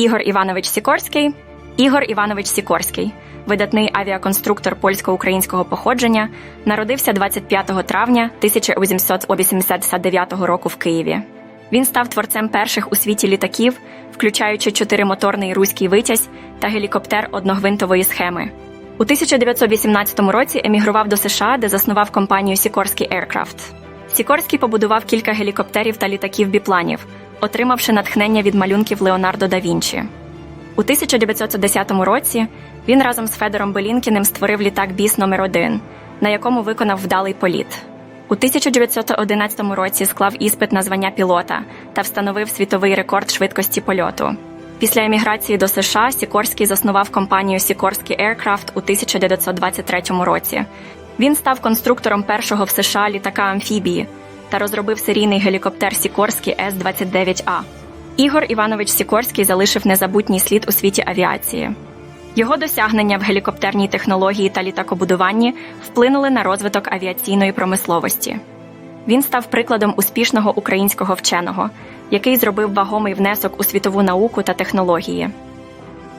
Ігор Іванович Сікорський. Ігор Іванович Сікорський, видатний авіаконструктор польсько-українського походження, народився 25 травня 1889 року в Києві. Він став творцем перших у світі літаків, включаючи чотиримоторний руський витязь та гелікоптер одногвинтової схеми. У 1918 році емігрував до США, де заснував компанію Сікорський Aircraft. Сікорський побудував кілька гелікоптерів та літаків біпланів, отримавши натхнення від малюнків Леонардо да Вінчі. У 1910 році він разом з Федором Белінкіним створив літак Біс номер 1 на якому виконав вдалий політ. У 1911 році склав іспит на звання пілота та встановив світовий рекорд швидкості польоту. Після еміграції до США Сікорський заснував компанію Сікорський Aircraft у 1923 році. Він став конструктором першого в США літака амфібії та розробив серійний гелікоптер Сікорський С-29А. Ігор Іванович Сікорський залишив незабутній слід у світі авіації. Його досягнення в гелікоптерній технології та літакобудуванні вплинули на розвиток авіаційної промисловості. Він став прикладом успішного українського вченого, який зробив вагомий внесок у світову науку та технології.